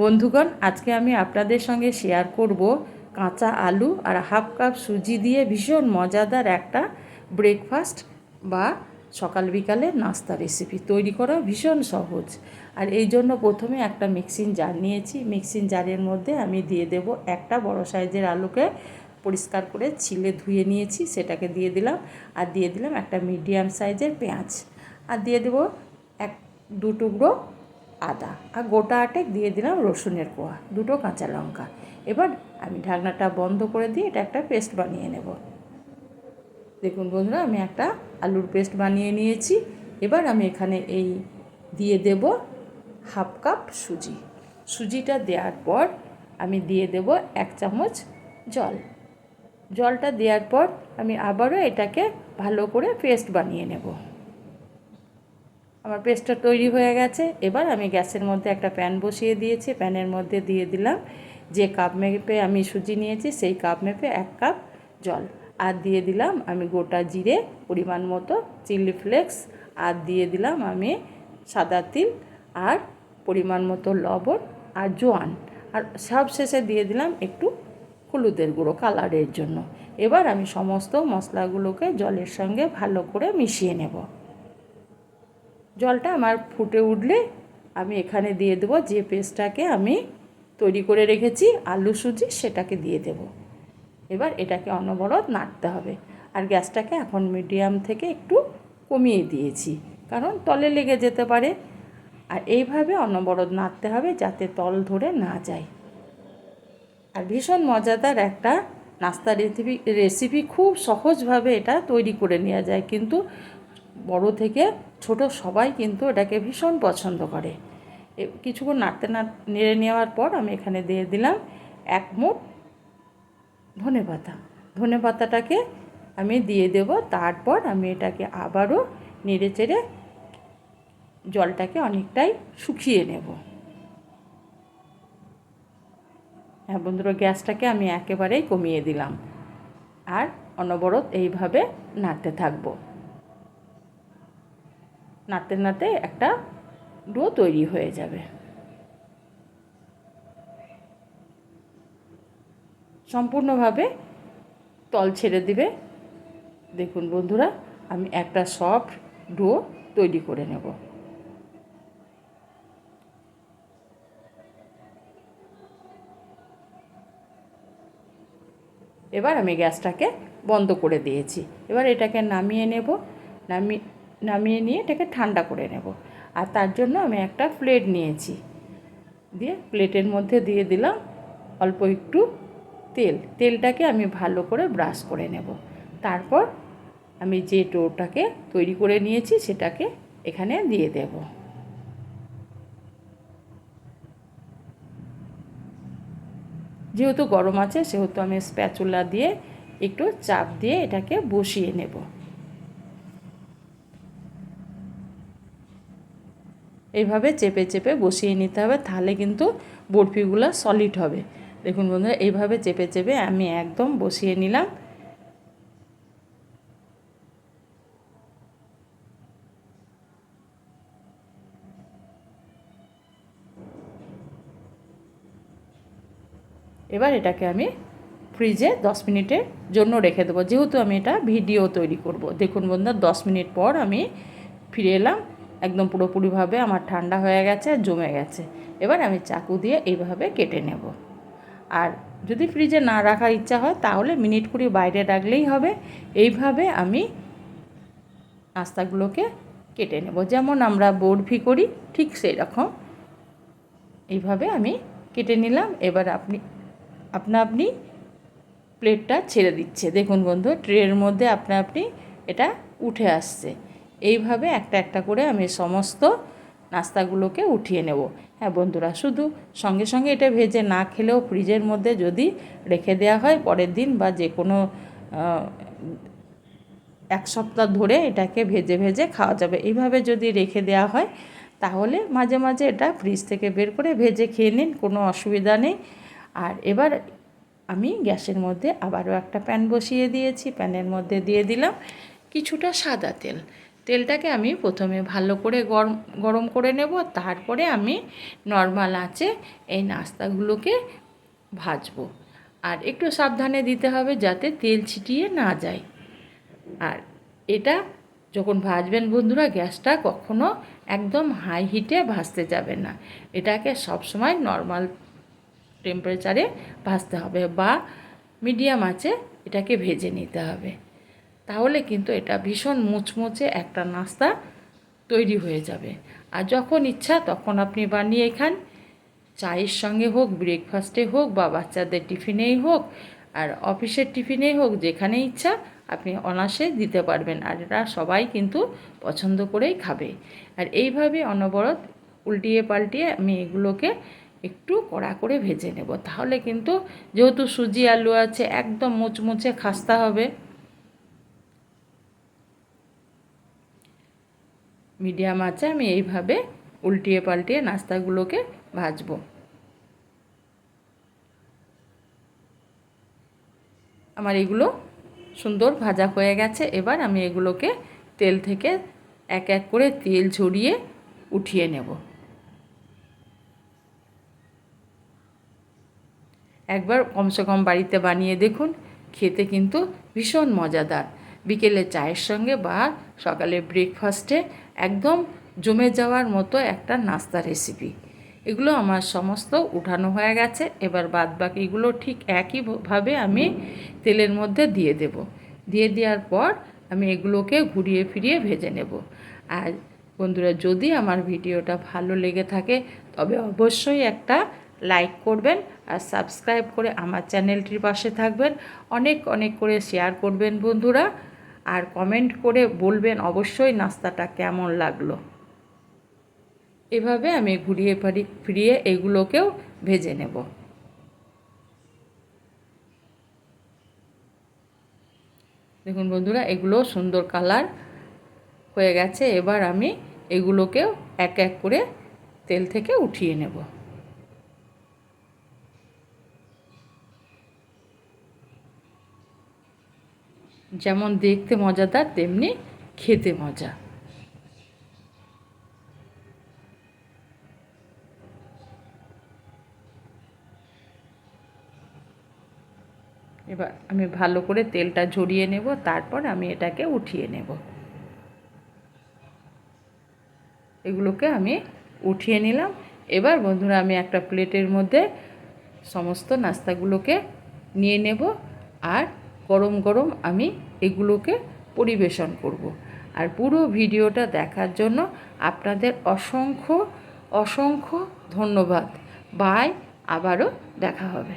বন্ধুগণ, আজকে আমি আপনাদের সঙ্গে শেয়ার করব কাঁচা আলু আর হাফ কাপ সুজি দিয়ে ভীষণ মজাদার একটা ব্রেকফাস্ট বা সকাল বিকালে নাস্তা রেসিপি তৈরি করা ভীষণ সহজ। আর এই জন্য প্রথমে একটা মিক্সিং জার নিয়েছি। মিক্সিং জারের মধ্যে আমি দিয়ে দেব একটা বড় সাইজের আলুকে পরিষ্কার করে ছিলে ধুয়ে নিয়েছি, সেটাকে দিয়ে দিলাম। আর দিয়ে দিলাম একটা মিডিয়াম সাইজের পেঁয়াজ। আর দিয়ে দেব এক, দু টুকরো আদা আর গোটা আটেক দিয়ে দিলাম রসুনের কোয়া, দুটো কাঁচা লঙ্কা। এবার আমি ঢাকনাটা বন্ধ করে দিয়ে এটা একটা পেস্ট বানিয়ে নেব। দেখুন বন্ধুরা, আমি একটা আলুর পেস্ট বানিয়ে নিয়েছি। এবার আমি এখানে এই দিয়ে দেব হাফ কাপ সুজি। সুজিটা দেওয়ার পর আমি দিয়ে দেব এক চামচ জল। জলটা দেওয়ার পর আমি আবারও এটাকে ভালো করে পেস্ট বানিয়ে নেব। আমার পেস্টটা তৈরি হয়ে গেছে। এবার আমি গ্যাসের মধ্যে একটা প্যান বসিয়ে দিয়েছি। প্যানের মধ্যে দিয়ে দিলাম যে কাপ মেপে আমি সুজি নিয়েছি, সেই কাপ মেপে এক কাপ জল। আর দিয়ে দিলাম আমি গোটা জিরে পরিমাণ মতো চিলি ফ্লেক্স। আর দিয়ে দিলাম আমি সাদা তিল আর পরিমাণ মতো লবণ আর জোয়ান। আর সব শেষে দিয়ে দিলাম একটু হলুদের গুঁড়ো কালারের জন্য। এবার আমি সমস্ত মশলাগুলোকে জলের সঙ্গে ভালো করে মিশিয়ে নেব। জলটা আমার ফুটে উঠলে আমি এখানে দিয়ে দেবো যে পেস্টটাকে আমি তৈরি করে রেখেছি, আলু সুজি সেটাকে দিয়ে দেব। এবার এটাকে অনবরত নাড়তে হবে। আর গ্যাসটাকে এখন মিডিয়াম থেকে একটু কমিয়ে দিয়েছি, কারণ তলে লেগে যেতে পারে। আর এইভাবে অনবরত নাড়তে হবে যাতে তল ধরে না যায়। আর ভীষণ মজাদার একটা নাস্তা রেসিপি রেসিপি খুব সহজভাবে এটা তৈরি করে নেওয়া যায়। কিন্তু বড় থেকে ছোট সবাই কিন্তু এটাকে ভীষণ পছন্দ করে। কিছুক্ষণ নাড়তে না, নেড়ে নেওয়ার পর আমি এখানে দিয়ে দিলাম এক মুঠ ধনে পাতা। ধনে পাতাটাকে আমি দিয়ে দেব, তারপর আমি এটাকে আবারও নেড়ে চেড়ে জলটাকে অনেকটাই শুকিয়ে নেব। হ্যাঁ বন্ধুরা, গ্যাসটাকে আমি একেবারেই কমিয়ে দিলাম। আর অনবরত এইভাবে নাড়তে থাকব। নাড়তে নাড়তে একটা ডো তৈরি হয়ে যাবে। সম্পূর্ণভাবে তল ছেড়ে দিবে। দেখুন বন্ধুরা, আমি একটা সফট ডো তৈরি করে নেব। এবার আমি গ্যাসটাকে বন্ধ করে দিয়েছি। এবার এটাকে নামিয়ে নেব। নামিয়ে নামিয়ে নিয়ে এটাকে ঠান্ডা করে নেব। আর তার জন্য আমি একটা প্লেট নিয়েছি। দিয়ে প্লেটের মধ্যে দিয়ে দিলাম অল্প একটু তেল। তেলটাকে আমি ভালো করে ব্রাশ করে নেব। তারপর আমি যে টোটাকে তৈরি করে নিয়েছি সেটাকে এখানে দিয়ে দেব। যেহেতু গরম আছে, সেহেতু আমি স্প্যাচুলা দিয়ে একটু চাপ দিয়ে এটাকে বসিয়ে নেব। এইভাবে চেপে চেপে বসিয়ে নিতে হবে, তাহলে কিন্তু বরফিগুলো সলিড হবে। দেখুন বন্ধুরা, এইভাবে চেপে চেপে আমি একদম বসিয়ে নিলাম। এবার এটাকে আমি ফ্রিজে দশ মিনিটের জন্য রেখে দেবো। যেহেতু আমি এটা ভিডিও তৈরি করব। দেখুন বন্ধুরা, দশ মিনিট পর আমি ফিরে এলাম। একদম পুরোপুরিভাবে আমার ঠান্ডা হয়ে গেছে আর জমে গেছে। এবার আমি চাকু দিয়ে এইভাবে কেটে নেব। আর যদি ফ্রিজে না রাখার ইচ্ছা হয়, তাহলে মিনিট কুড়ি বাইরে রাখলেই হবে। এইভাবে আমি নাস্তাগুলোকে কেটে নেব। যেমন আমরা বরফি করি, ঠিক সেই রকম এইভাবে আমি কেটে নিলাম। এবার আপনি, আপনা আপনি প্লেটটা ছেড়ে দিচ্ছে। দেখুন বন্ধু, ট্রের মধ্যে আপনা আপনি এটা উঠে আসছে। এইভাবে একটা একটা করে আমি সমস্ত নাস্তাগুলোকে উঠিয়ে নেব। হ্যাঁ বন্ধুরা, শুধু সঙ্গে সঙ্গে এটা ভেজে না খেলেও ফ্রিজের মধ্যে যদি রেখে দেওয়া হয়, পরের দিন বা যে কোনো এক সপ্তাহ ধরে এটাকে ভেজে ভেজে খাওয়া যাবে। এইভাবে যদি রেখে দেওয়া হয়, তাহলে মাঝে মাঝে এটা ফ্রিজ থেকে বের করে ভেজে খেয়ে নিন, কোনো অসুবিধা নেই। আর এবার আমি গ্যাসের মধ্যে আবারও একটা প্যান বসিয়ে দিয়েছি, প্যানের মধ্যে দিয়ে দিলাম কিছুটা সাদা তেল। তেলটাকে আমি প্রথমে ভালো করে গরম গরম করে নেব, তারপরে আমি নর্মাল আঁচে এই নাস্তাগুলোকে ভাজবো। আর একটু সাবধানে দিতে হবে যাতে তেল ছিটিয়ে না যায়। আর এটা যখন ভাজবেন বন্ধুরা, গ্যাসটা কখনো একদম হাই হিটে ভাজতে যাবে না। এটাকে সবসময় নর্মাল টেম্পারেচারে ভাজতে হবে বা মিডিয়াম আছে এটাকে ভেজে নিতে হবে। তাহলে কিন্তু এটা ভীষণ মুচমুচে একটা নাস্তা তৈরি হয়ে যাবে। আর যখন ইচ্ছা তখন আপনি বানিয়ে খান। চায়ের সঙ্গে হোক ব্রেকফাস্টে হোক বা বাচ্চাদের টিফিনেই হোক, আর অফিসের টিফিনেই হোক, যেখানে ইচ্ছা আপনি অনাসে দিতে পারবেন। আর এটা সবাই কিন্তু পছন্দ করেই খাবে। আর এইভাবে অনবরত উল্টিয়ে পাল্টিয়ে আমি এগুলোকে একটু কড়া করে ভেজে নেব। তাহলে কিন্তু যেহেতু সুজি আলু আছে, একদম মুচমুচে খাস্তা হবে। মিডিয়াম আছে, আমি এইভাবে উল্টিয়ে পাল্টিয়ে নাস্তাগুলোকে ভাজবো। আমার এগুলো সুন্দর ভাজা হয়ে গেছে, এবার আমি এগুলোকে তেল থেকে এক এক করে তেল ঝরিয়ে উঠিয়ে নেব। একবার কমসে কম বাড়িতে বানিয়ে দেখুন, খেতে কিন্তু ভীষণ মজাদার। বিকেলে চায়ের সঙ্গে বা সকালে ব্রেকফাস্টে একদম জমে যাওয়ার মতো একটা নাস্তা রেসিপি এগুলো আমার সমস্ত উঠানো হয়ে গেছে। এবার বাদ বাকিগুলো ঠিক একইভাবে আমি তেলের মধ্যে দিয়ে দেব। দিয়ে দেওয়ার পর আমি এগুলোকে ঘুরিয়ে ফিরিয়ে ভেজে নেব। আর বন্ধুরা, যদি আমার ভিডিওটা ভালো লেগে থাকে, তবে অবশ্যই একটা লাইক করবেন আর সাবস্ক্রাইব করে আমার চ্যানেলটির পাশে থাকবেন। অনেক অনেক করে শেয়ার করবেন বন্ধুরা। আর কমেন্ট করে বলবেন অবশ্যই নাস্তাটা কেমন লাগল। এভাবে আমি ঘুরিয়ে ফারি, ফিরিয়ে এগুলোকেও ভেজে নেব। দেখুন বন্ধুরা, এগুলো সুন্দর কালার হয়ে গেছে। এবার আমি এগুলোকেও এক এক করে তেল থেকে উঠিয়ে নেব। যেমন দেখতে মজাদার তেমনি খেতে মজা। এবার আমি ভালো করে তেলটা ঝরিয়ে নেব, তারপর আমি এটাকে উঠিয়ে নেব। এগুলোকে আমি উঠিয়ে নিলাম। এবার বন্ধুরা, আমি একটা প্লেটের মধ্যে সমস্ত নাস্তাগুলোকে নিয়ে নেব। আর গরম গরম আমি এগুলোকে পরিবেশন করব। আর পুরো ভিডিওটা দেখার জন্য আপনাদের অসংখ্য অসংখ্য ধন্যবাদ বাই, আবারও দেখা হবে